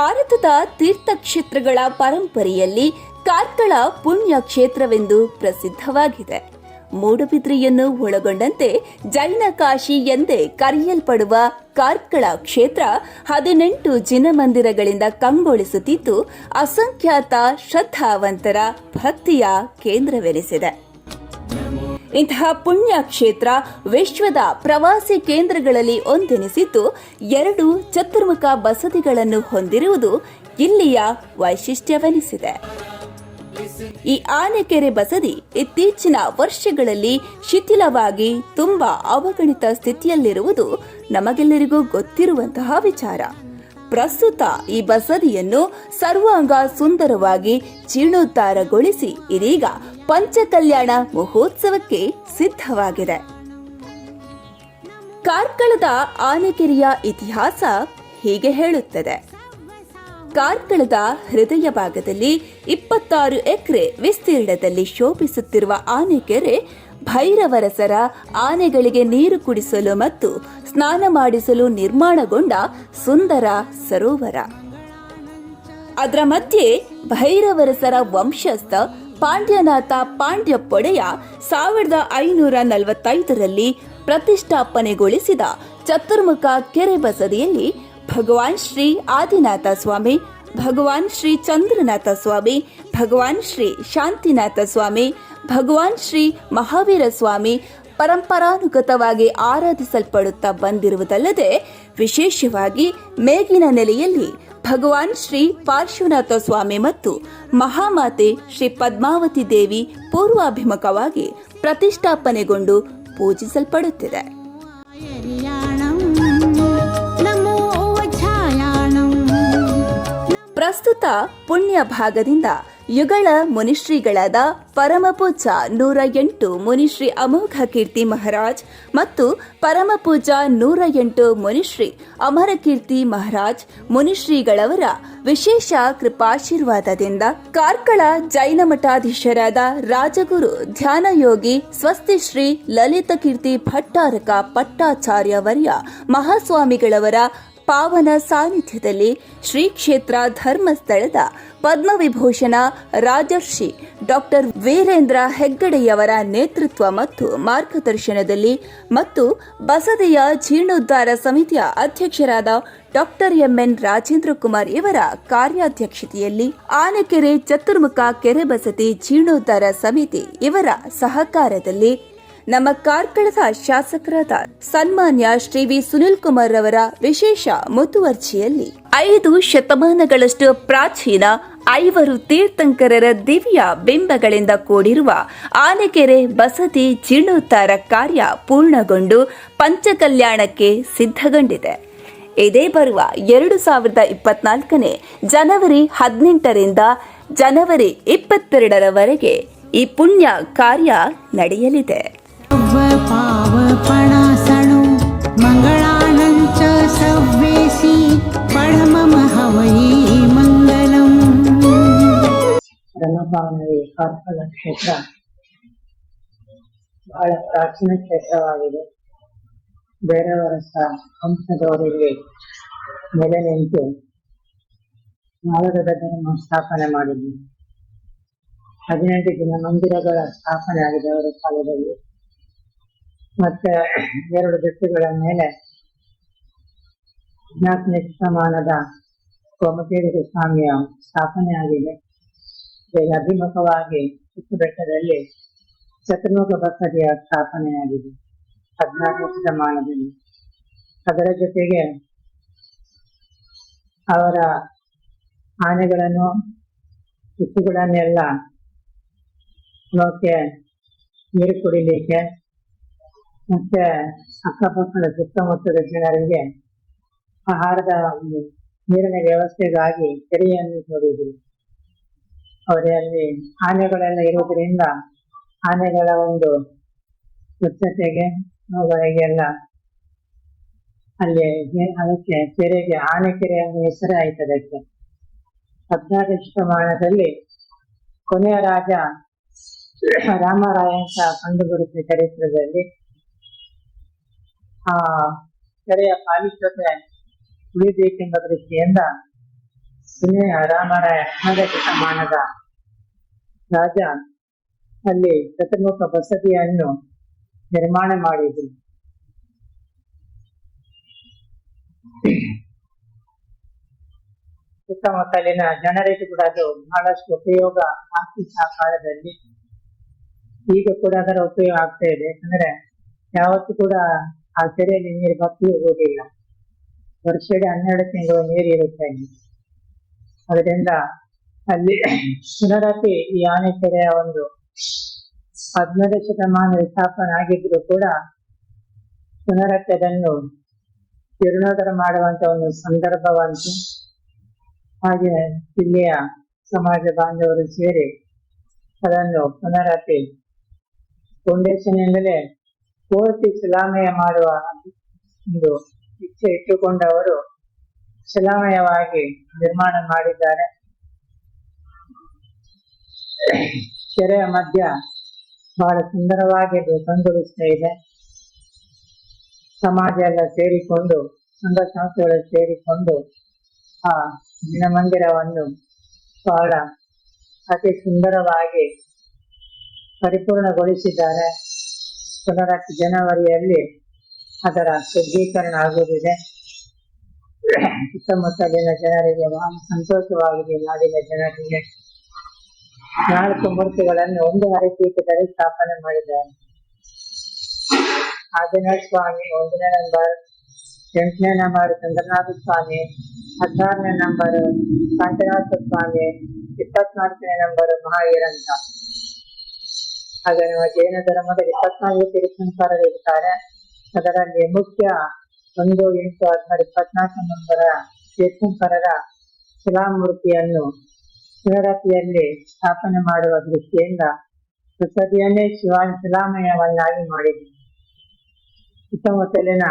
ಭಾರತದ ತೀರ್ಥಕ್ಷೇತ್ರಗಳ ಪರಂಪರೆಯಲ್ಲಿ ಕಾರ್ಕಳ ಪುಣ್ಯ ಕ್ಷೇತ್ರವೆಂದು ಪ್ರಸಿದ್ಧವಾಗಿದೆ. ಮೂಡುಬಿದ್ರಿಯನ್ನು ಒಳಗೊಂಡಂತೆ ಜೈನ ಕಾಶಿ ಎಂದೇ ಕರೆಯಲ್ಪಡುವ ಕಾರ್ಕಳ ಕ್ಷೇತ್ರ ಹದಿನೆಂಟು ಜಿನಮಂದಿರಗಳಿಂದ ಕಂಗೊಳಿಸುತ್ತಿದ್ದು, ಅಸಂಖ್ಯಾತ ಶ್ರದ್ಧಾವಂತರ ಭಕ್ತಿಯ ಕೇಂದ್ರವೆನಿಸಿದೆ. ಇಂತಹ ಪುಣ್ಯ ಕ್ಷೇತ್ರ ವಿಶ್ವದ ಪ್ರವಾಸಿ ಕೇಂದ್ರಗಳಲ್ಲಿ ಒಂದೆನಿಸಿದ್ದು, ಎರಡು ಚತುರ್ಮುಖ ಬಸದಿಗಳನ್ನು ಹೊಂದಿರುವುದು ಇಲ್ಲಿಯ ವೈಶಿಷ್ಟ್ಯವೆನಿಸಿದೆ. ಈ ಆನೆಕೆರೆ ಬಸದಿ ಇತ್ತೀಚಿನ ವರ್ಷಗಳಲ್ಲಿ ಶಿಥಿಲವಾಗಿ ತುಂಬಾ ಅವಗಣಿತ ಸ್ಥಿತಿಯಲ್ಲಿರುವುದು ನಮಗೆಲ್ಲರಿಗೂ ಗೊತ್ತಿರುವಂತಹ ವಿಚಾರ. ಪ್ರಸ್ತುತ ಈ ಬಸದಿಯನ್ನು ಸರ್ವಾಂಗ ಸುಂದರವಾಗಿ ಜೀರ್ಣೋದ್ಧಾರಗೊಳಿಸಿ ಇದೀಗ ಪಂಚಕಲ್ಯಾಣ ಮಹೋತ್ಸವಕ್ಕೆ ಸಿದ್ಧವಾಗಿದೆ. ಕಾರ್ಕಳದ ಆನೆಕೆರೆಯ ಇತಿಹಾಸ ಹೀಗೆ ಹೇಳುತ್ತದೆ. ಕಾರ್ಕಳದ ಹೃದಯ ಭಾಗದಲ್ಲಿ ಇಪ್ಪತ್ತಾರು ಎಕರೆ ವಿಸ್ತೀರ್ಣದಲ್ಲಿ ಶೋಭಿಸುತ್ತಿರುವ ಆನೆಕೆರೆ ಭೈರವರಸರ ಆನೆಗಳಿಗೆ ನೀರು ಕುಡಿಸಲು ಮತ್ತು ಸ್ನಾನ ಮಾಡಿಸಲು ನಿರ್ಮಾಣಗೊಂಡ ಸುಂದರ ಸರೋವರ. ಅದರ ಮಧ್ಯೆ ಭೈರವರಸರ ವಂಶಸ್ಥ ಪಾಂಡ್ಯನಾಥ ಪಾಂಡ್ಯ ಪೊಡೆಯ ಸಾವಿರದ ಐನೂರ ನಲವತ್ತೈದರಲ್ಲಿ ಪ್ರತಿಷ್ಠಾಪನೆಗೊಳಿಸಿದ ಚತುರ್ಮುಖ ಕೆರೆ ಬಸದಿಯಲ್ಲಿ ಭಗವಾನ್ ಶ್ರೀ ಆದಿನಾಥ ಸ್ವಾಮಿ, ಭಗವಾನ್ ಶ್ರೀ ಚಂದ್ರನಾಥ ಸ್ವಾಮಿ, ಭಗವಾನ್ ಶ್ರೀ ಶಾಂತಿನಾಥ ಸ್ವಾಮಿ, ಭಗವಾನ್ ಶ್ರೀ ಮಹಾವೀರ ಸ್ವಾಮಿ ಪರಂಪರಾನುಗತವಾಗಿ ಆರಾಧಿಸಲ್ಪಡುತ್ತಾ ಬಂದಿರುವುದಲ್ಲದೆ, ವಿಶೇಷವಾಗಿ ಮೇಗಿನ ನೆಲೆಯಲ್ಲಿ ಭಗವಾನ್ ಶ್ರೀ ಪಾರ್ಶ್ವನಾಥ ಸ್ವಾಮಿ ಮತ್ತು ಮಹಾಮಾತೆ ಶ್ರೀ ಪದ್ಮಾವತಿ ದೇವಿ ಪೂರ್ವಾಭಿಮುಖವಾಗಿ ಪ್ರತಿಷ್ಠಾಪನೆಗೊಂಡು ಪೂಜಿಸಲ್ಪಡುತ್ತಿದೆ. ಪ್ರಸ್ತುತ ಪುಣ್ಯ ಭಾಗದಿಂದ ಯುಗಳ ಮುನಿಶ್ರೀಗಳಾದ ಪರಮಪೂಜ ನೂರ ಎಂಟು ಮುನಿಶ್ರೀ ಅಮೋಘ ಕೀರ್ತಿ ಮಹಾರಾಜ್ ಮತ್ತು ಪರಮಪೂಜ ನೂರ ಎಂಟು ಮುನಿಶ್ರೀ ಅಮರಕೀರ್ತಿ ಮಹಾರಾಜ್ ಮುನಿಶ್ರೀಗಳವರ ವಿಶೇಷ ಕೃಪಾಶೀರ್ವಾದದಿಂದ ಕಾರ್ಕಳ ಜೈನ ಮಠಾಧೀಶರಾದ ರಾಜಗುರು ಧ್ಯಾನಯೋಗಿ ಸ್ವಸ್ತಿ ಶ್ರೀ ಲಲಿತ ಕೀರ್ತಿ ಭಟ್ಟಾರಕ ಪಟ್ಟಾಚಾರ್ಯ ವರ್ಯ ಮಹಾಸ್ವಾಮಿಗಳವರ ಪಾವನ ಸಾನ್ನಿಧ್ಯದಲ್ಲಿ ಶ್ರೀ ಕ್ಷೇತ್ರ ಧರ್ಮಸ್ಥಳದ ಪದ್ಮವಿಭೂಷಣ ರಾಜರ್ಷಿ ಡಾಕ್ಟರ್ ವೀರೇಂದ್ರ ಹೆಗ್ಗಡೆಯವರ ನೇತೃತ್ವ ಮತ್ತು ಮಾರ್ಗದರ್ಶನದಲ್ಲಿ ಮತ್ತು ಬಸದಿಯ ಜೀರ್ಣೋದ್ಧಾರ ಸಮಿತಿಯ ಅಧ್ಯಕ್ಷರಾದ ಡಾಕ್ಟರ್ ಎಂಎನ್ ರಾಜೇಂದ್ರ ಕುಮಾರ್ ಇವರ ಕಾರ್ಯಾಧ್ಯಕ್ಷತೆಯಲ್ಲಿ ಆನೆಕೆರೆ ಚತುರ್ಮುಖ ಕೆರೆ ಬಸದಿ ಜೀರ್ಣೋದ್ಧಾರ ಸಮಿತಿ ಇವರ ಸಹಕಾರದಲ್ಲಿ ನಮ್ಮ ಕಾರ್ಕಳದ ಶಾಸಕರಾದ ಸನ್ಮಾನ್ಯ ಶ್ರೀ ವಿ ಸುನಿಲ್ ಕುಮಾರ್ ರವರ ವಿಶೇಷ ಮುತುವರ್ಜಿಯಲ್ಲಿ ಐದು ಶತಮಾನಗಳಷ್ಟು ಪ್ರಾಚೀನ ಐವರು ತೀರ್ಥಂಕರರ ದಿವ್ಯ ಬಿಂಬಗಳಿಂದ ಕೂಡಿರುವ ಆನೆಕೆರೆ ಬಸದಿ ಜೀರ್ಣೋದ್ಧಾರ ಕಾರ್ಯ ಪೂರ್ಣಗೊಂಡು ಪಂಚಕಲ್ಯಾಣಕ್ಕೆ ಸಿದ್ಧಗೊಂಡಿದೆ. ಇದೇ ಬರುವ ಎರಡು ಸಾವಿರದ ಇಪ್ಪತ್ನಾಲ್ಕನೇ ಜನವರಿ ಹದಿನೆಂಟರಿಂದ ಜನವರಿ ಇಪ್ಪತ್ತೆರಡರವರೆಗೆ ಈ ಪುಣ್ಯ ಕಾರ್ಯ ನಡೆಯಲಿದೆ. पावपणासणो मङ्गलानं च सव्येसि परमं हवै मङ्गलम् ಧರ್ಮಭಾವನವಿ ಕಾರ್ಕಳ ಕ್ಷೇತ್ರ ಬಹಳ ಪ್ರಾಚೀನ ಕ್ಷೇತ್ರವಾಗಿದೆ ಬೇರೆಯವರಸ ವಂಶದವರಿಗೆ ನೆಲೆ ನಿಂತು ನಾಗರದ ಧರ್ಮ ಸ್ಥಾಪನೆ ಮಾಡಿದ್ದು ಹದಿನೆಂಟು ದಿನ ಮಂದಿರಗಳ ಸ್ಥಾಪನೆ ಆಗಿದೆ ಅವರ ಕಾಲದಲ್ಲಿ ಮತ್ತೆ ಎರಡು ಬೆಟ್ಟಗಳ ಮೇಲೆ ಹದಿನಾಲ್ಕನೇ ಶತಮಾನದ ಸ್ವಾಮಿಯ ಸ್ಥಾಪನೆ ಆಗಿದೆ. ಅಭಿಮುಖವಾಗಿ ಚಿಕ್ಕ ಬೆಟ್ಟದಲ್ಲಿ ಚತುರ್ಮುಖ ಬಸದಿಯ ಸ್ಥಾಪನೆಯಾಗಿದೆ ಹದಿನಾಲ್ಕು ಶತಮಾನದಲ್ಲಿ. ಅದರ ಜೊತೆಗೆ ಅವರ ಆನೆಗಳನ್ನು ಚಿಕ್ಕುಗಳನ್ನೆಲ್ಲ ನೋಕೆ ನೀರು ಕುಡಿಲಿಕ್ಕೆ ಮತ್ತೆ ಅಕ್ಕಪಕ್ಕದ ಸುತ್ತಮುತ್ತದ ಜನರಿಗೆ ಆಹಾರದ ಒಂದು ನೀರಿನ ವ್ಯವಸ್ಥೆಗಾಗಿ ಕೆರೆಯನ್ನು ತೋರಿದ್ರು ಅವರಲ್ಲಿ ಆನೆಗಳೆಲ್ಲ ಇರೋದ್ರಿಂದ ಆನೆಗಳ ಒಂದು ಸ್ವಚ್ಛತೆಗೆ ಅವುಗಳಿಗೆಲ್ಲ ಅಲ್ಲಿ ಅದಕ್ಕೆ ಕೆರೆಗೆ ಆನೆ ಕೆರೆ ಅನ್ನೋ ಹೆಸರೇ ಆಯ್ತು ಅದಕ್ಕೆ. ಹದಿನಾರು ಶತಮಾನದಲ್ಲಿ ಕೊನೆಯ ರಾಜ ರಾಮರಾಯ ಅಂತ ಕಂಡುಬರುತ್ತೆ ಚರಿತ್ರದಲ್ಲಿ ಆ ಕೆರೆಯ ಪಾವಿತ್ರತೆ ಉಳಿಬೇಕೆಂಬ ದೃಷ್ಟಿಯಿಂದ ಸುನೆಯ ರಾಮರ ಹನ್ನೊಂದನೇ ಸಮಾನದ ರಾಜ ಅಲ್ಲಿ ಚತುರ್ಮುಖ ಬಸದಿಯನ್ನು ನಿರ್ಮಾಣ ಮಾಡಿದ್ರು. ಸುತ್ತಮುತ್ತಲಿನ ಜನರಿಗೆ ಕೂಡ ಅದು ಬಹಳಷ್ಟು ಉಪಯೋಗ ಆಗ್ತಿತ್ತು ಆ ಕಾಲದಲ್ಲಿ. ಈಗ ಕೂಡ ಅದರ ಉಪಯೋಗ ಆಗ್ತಾ ಇದೆ. ಯಾಕಂದ್ರೆ ಯಾವತ್ತೂ ಕೂಡ ಆ ಕೆರೆಯಲ್ಲಿ ನೀರು ಬತ್ತಿ ಹೋಗಿಲ್ಲ ವರ್ಷದ ಹನ್ನೆರಡು ತಿಂಗಳು ನೀರು ಇರುತ್ತೆ. ಅದರಿಂದ ಅಲ್ಲಿ ಪುನರಪಿ ಈ ಆನೆಕೆರೆಯ ಒಂದು ಹದಿನೈದು ಶತಮಾನ ಸ್ಥಾಪನೆ ಆಗಿದ್ರು ಕೂಡ ಪುನರಪಿ ಅದನ್ನು ಜೀರ್ಣೋದ್ಧಾರ ಮಾಡುವಂತ ಒಂದು ಸಂದರ್ಭವಂತೂ ಹಾಗೆ ಇಲ್ಲಿಯ ಸಮಾಜ ಬಾಂಧವರು ಸೇರಿ ಅದನ್ನು ಪುನರಪಿ ಫೌಂಡೇಶನ್ ಎಂದಲೇ ಪೂರ್ತಿ ಶಿಲಾಮಯ ಮಾಡುವ ಒಂದು ಇಚ್ಛೆ ಇಟ್ಟುಕೊಂಡವರು ಶಿಲಾಮಯವಾಗಿ ನಿರ್ಮಾಣ ಮಾಡಿದ್ದಾರೆ. ಕೆರೆಯ ಮಧ್ಯ ಬಹಳ ಸುಂದರವಾಗಿ ಕಂಗೊಳಿಸ್ತಾ ಇದೆ. ಸಮಾಜ ಎಲ್ಲ ಸೇರಿಕೊಂಡು, ಸಂಘ ಸಂಸ್ಥೆಗಳು ಸೇರಿಕೊಂಡು ಆ ದಿನಮಂದಿರವನ್ನು ಬಹಳ ಅತಿ ಸುಂದರವಾಗಿ ಪರಿಪೂರ್ಣಗೊಳಿಸಿದ್ದಾರೆ. ಪುನರಪಿ ಜನವರಿಯಲ್ಲಿ ಅದರ ಶುದ್ಧೀಕರಣ ಆಗುವುದಿದೆ. ಸುತ್ತಮುತ್ತಲಿನ ಜನರಿಗೆ ಬಹಳ ಸಂತೋಷವಾಗಿದೆ ನಾಡಿನ ಜನರಿಗೆ. ನಾಲ್ಕು ಮೂರ್ತಿಗಳನ್ನು ಒಂದು ಹರಿಪೀಠದಲ್ಲಿ ಸ್ಥಾಪನೆ ಮಾಡಿದ್ದಾರೆ. ಆಂಜನೇಯ ಸ್ವಾಮಿ ಒಂದನೇ ನಂಬರ್, ಎಂಟನೇ ನಂಬರ್, ಚಂದ್ರನಾಥ ಸ್ವಾಮಿ, ಹದಿನಾರನೇ ನಂಬರ್ ಕಾಂಚನಾಥ ಸ್ವಾಮಿ, ಇಪ್ಪತ್ನಾಲ್ಕನೇ ನಂಬರ್ ಮಹಾವೀರ್ ಅಂತ ಹಾಗೆ ಜೈನ ಧರ್ಮದಲ್ಲಿ ಇಪ್ಪತ್ನಾಲ್ಕು ತೀರ್ಥಂಕರರು ಇರ್ತಾರೆ, ಅದರಲ್ಲಿ ಮುಖ್ಯ ಒಂದು ಎಂಟು ಹದಿನಾರು ಇಪ್ಪತ್ನಾಲ್ಕು ನಂಬರ ತೀರ್ಥಂಕರರ ಶಿಲಾಮೂರ್ತಿಯನ್ನು ಶಿವರಾತ್ರಿಯಲ್ಲಿ ಸ್ಥಾಪನೆ ಮಾಡುವ ದೃಷ್ಟಿಯಿಂದ ಸುಸದಿಯನ್ನೇ ಶಿವ ಶಿಲಾಮಯವನ್ನಾಗಿ ಮಾಡಿದೆ ಸುತ್ತಮುತ್ತಲಿನ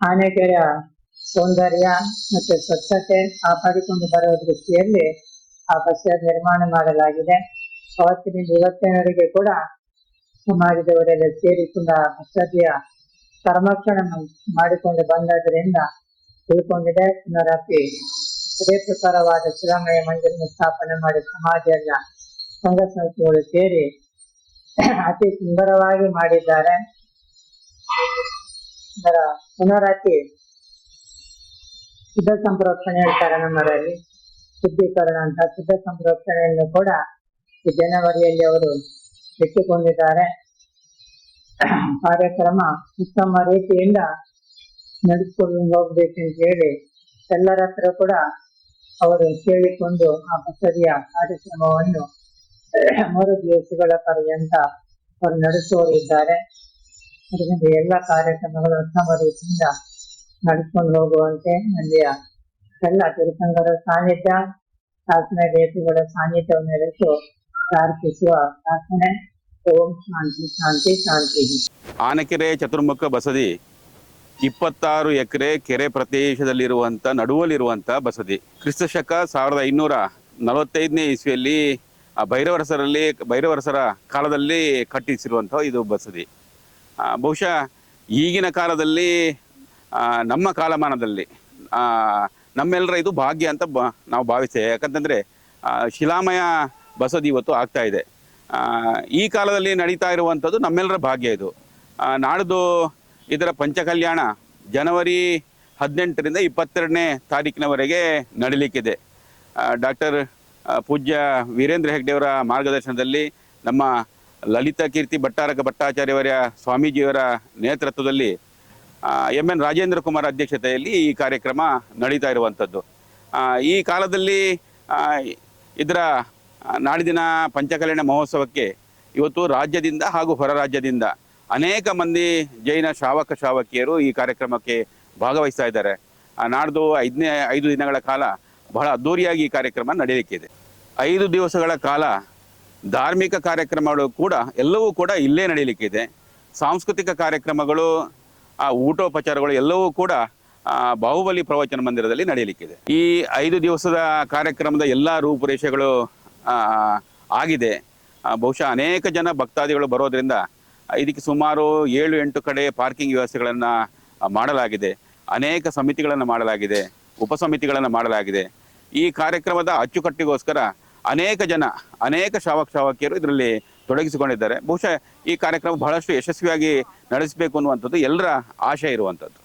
ಆನೆಕೆರೆಯ ಸೌಂದರ್ಯ ಮತ್ತು ಸ್ವಚ್ಛತೆ ಕಾಪಾಡಿಕೊಂಡು ಬರುವ ದೃಷ್ಟಿಯಲ್ಲಿ ಆ ಬಸ್ ನಿರ್ಮಾಣ ಮಾಡಲಾಗಿದೆ. ಅವತ್ತಿನಿಂದ ಇವತ್ತಿನವರೆಗೆ ಕೂಡ ಸಮಾಜದವರೆಲ್ಲ ಸೇರಿಕೊಂಡ ಸದ್ಯ ಕರ್ಮಕ್ಷಣ ಮಾಡಿಕೊಂಡು ಬಂದದರಿಂದ ತಿಳ್ಕೊಂಡಿದೆ. ಪುನರಪಿ ಅದೇ ಪ್ರಕಾರವಾದ ಶಿಲಾಮಯ ಮಂದಿರ ಸ್ಥಾಪನೆ ಮಾಡಿ ಸಮಾಜ ಎಲ್ಲ ಸಂಘ ಸಂಸ್ಥೆಗಳು ಸೇರಿ ಅತಿ ಸುಂದರವಾಗಿ ಮಾಡಿದ್ದಾರೆ. ಅದರ ಪುನರತಿ ಶುದ್ಧ ಸಂರಕ್ಷಣೆ ನಮ್ಮರಲ್ಲಿ ಶುದ್ಧೀಕರಣ ಅಂತ ಶುದ್ಧ ಸಂರಕ್ಷಣೆಯನ್ನು ಕೂಡ ಜನವರಿಯಲ್ಲಿ ಅವರು ಇಟ್ಟುಕೊಂಡಿದ್ದಾರೆ ಕಾರ್ಯಕ್ರಮ ಉತ್ತಮ ರೀತಿಯಿಂದ ನಡೆಸಿಕೊಂಡು ಹೋಗ್ಬೇಕಂತ ಹೇಳಿ ಎಲ್ಲರ ಹತ್ರ ಕೂಡ ಅವರು ಕೇಳಿಕೊಂಡು ಆ ಬಸದಿಯ ಕಾರ್ಯಕ್ರಮವನ್ನು ಮೂರು ದಿವಸಗಳ ಪರ್ಯಂತ ಅವರು ನಡೆಸುವರಿದ್ದಾರೆ ಅದರಿಂದ ಎಲ್ಲ ಕಾರ್ಯಕ್ರಮಗಳು ಉತ್ತಮ ರೀತಿಯಿಂದ ನಡೆಸ್ಕೊಂಡು ಹೋಗುವಂತೆ ಅಲ್ಲಿಯ ಎಲ್ಲ ತಿರುಸಂಗರ ಸಾನ್ನಿಧ್ಯ ಶಾಸನ ದೇವಿಗಳ ಸಾನ್ನಿಧ್ಯವನ್ನು ನಡೆಸು ಶಾಂತಿ ಆನಕೆರೆ ಚತುರ್ಮುಖ ಬಸದಿ, ಇಪ್ಪತ್ತಾರು ಎಕರೆ ಕೆರೆ ಪ್ರದೇಶದಲ್ಲಿರುವಂತ ನಡುವಲ್ಲಿರುವಂಥ ಬಸದಿ. ಕ್ರಿಸ್ತ ಶಕ ಸಾವಿರದ ಐನೂರ ನಲವತ್ತೈದನೇ ಇಸ್ವಿಯಲ್ಲಿ ಭೈರವರಸರಲ್ಲಿ, ಭೈರವರಸರ ಕಾಲದಲ್ಲಿ ಕಟ್ಟಿಸಿರುವಂತಹ ಇದು ಬಸದಿ. ಬಹುಶಃ ಈಗಿನ ಕಾಲದಲ್ಲಿ ನಮ್ಮ ಕಾಲಮಾನದಲ್ಲಿ ನಮ್ಮೆಲ್ಲರ ಇದು ಭಾಗ್ಯ ಅಂತ ನಾವು ಭಾವಿಸ್ತೇವೆ. ಯಾಕಂತಂದರೆ ಶಿಲಾಮಯ ಬಸದಿ ಇವತ್ತು ಆಗ್ತಾ ಇದೆ. ಈ ಕಾಲದಲ್ಲಿ ನಡೀತಾ ಇರುವಂಥದ್ದು ನಮ್ಮೆಲ್ಲರ ಭಾಗ್ಯ ಇದು. ನಾಡ್ದು ಇದರ ಪಂಚಕಲ್ಯಾಣ ಜನವರಿ ಹದಿನೆಂಟರಿಂದ ಇಪ್ಪತ್ತೆರಡನೇ ತಾರೀಕಿನವರೆಗೆ ನಡೀಲಿಕ್ಕಿದೆ. ಡಾಕ್ಟರ್ ಪೂಜ್ಯ ವೀರೇಂದ್ರ ಹೆಗ್ಡೆಯವರ ಮಾರ್ಗದರ್ಶನದಲ್ಲಿ ನಮ್ಮ ಲಲಿತ ಕೀರ್ತಿ ಭಟ್ಟಾರಕ ಭಟ್ಟಾಚಾರ್ಯವರ ಸ್ವಾಮೀಜಿಯವರ ನೇತೃತ್ವದಲ್ಲಿ ಎಂ ಎನ್ ರಾಜೇಂದ್ರ ಕುಮಾರ್ ಅಧ್ಯಕ್ಷತೆಯಲ್ಲಿ ಈ ಕಾರ್ಯಕ್ರಮ ನಡೀತಾ ಇರುವಂಥದ್ದು. ಈ ಕಾಲದಲ್ಲಿ ಇದರ ಆ, ನಾಡಿನ ಪಂಚಕಲ್ಯಾಣ ಮಹೋತ್ಸವಕ್ಕೆ ಇವತ್ತು ರಾಜ್ಯದಿಂದ ಹಾಗೂ ಹೊರ ರಾಜ್ಯದಿಂದ ಅನೇಕ ಮಂದಿ ಜೈನ ಶ್ರಾವಕ ಶ್ರಾವಕಿಯರು ಈ ಕಾರ್ಯಕ್ರಮಕ್ಕೆ ಭಾಗವಹಿಸ್ತಾ ಇದ್ದಾರೆ. ನಾಡ್ದು ಐದನೇ ಐದು ದಿನಗಳ ಕಾಲ ಬಹಳ ಅದ್ದೂರಿಯಾಗಿ ಈ ಕಾರ್ಯಕ್ರಮ ನಡೆಯಲಿಕ್ಕಿದೆ ಐದು ದಿವಸಗಳ ಕಾಲ ಧಾರ್ಮಿಕ ಕಾರ್ಯಕ್ರಮಗಳು ಕೂಡ ಎಲ್ಲವೂ ಕೂಡ ಇಲ್ಲೇ ನಡೆಯಲಿಕ್ಕಿದೆ ಸಾಂಸ್ಕೃತಿಕ ಕಾರ್ಯಕ್ರಮಗಳು ಆ ಊಟೋಪಚಾರಗಳು ಎಲ್ಲವೂ ಕೂಡ ಬಾಹುಬಲಿ ಪ್ರವಚನ ಮಂದಿರದಲ್ಲಿ ನಡೆಯಲಿಕ್ಕಿದೆ ಈ ಐದು ದಿವಸದ ಕಾರ್ಯಕ್ರಮದ ಎಲ್ಲ ರೂಪುರೇಷೆಗಳು ಆಗಿದೆ. ಬಹುಶಃ ಅನೇಕ ಜನ ಭಕ್ತಾದಿಗಳು ಬರೋದ್ರಿಂದ, ಇದಕ್ಕೆ ಸುಮಾರು ಏಳು ಎಂಟು ಕಡೆ ಪಾರ್ಕಿಂಗ್ ವ್ಯವಸ್ಥೆಗಳನ್ನು ಮಾಡಲಾಗಿದೆ. ಅನೇಕ ಸಮಿತಿಗಳನ್ನು ಮಾಡಲಾಗಿದೆ. ಉಪಸಮಿತಿಗಳನ್ನು ಮಾಡಲಾಗಿದೆ. ಈ ಕಾರ್ಯಕ್ರಮದ ಅಚ್ಚುಕಟ್ಟಿಗೋಸ್ಕರ ಅನೇಕ ಜನ, ಅನೇಕ ಶಾವಕ ಶಾವಕಿಯರು ಇದರಲ್ಲಿ ತೊಡಗಿಸಿಕೊಂಡಿದ್ದಾರೆ. ಬಹುಶಃ ಈ ಕಾರ್ಯಕ್ರಮ ಬಹಳಷ್ಟು ಯಶಸ್ವಿಯಾಗಿ ನಡೆಸಬೇಕು ಅನ್ನುವಂಥದ್ದು ಎಲ್ಲರ ಆಶೆ ಇರುವಂಥದ್ದು.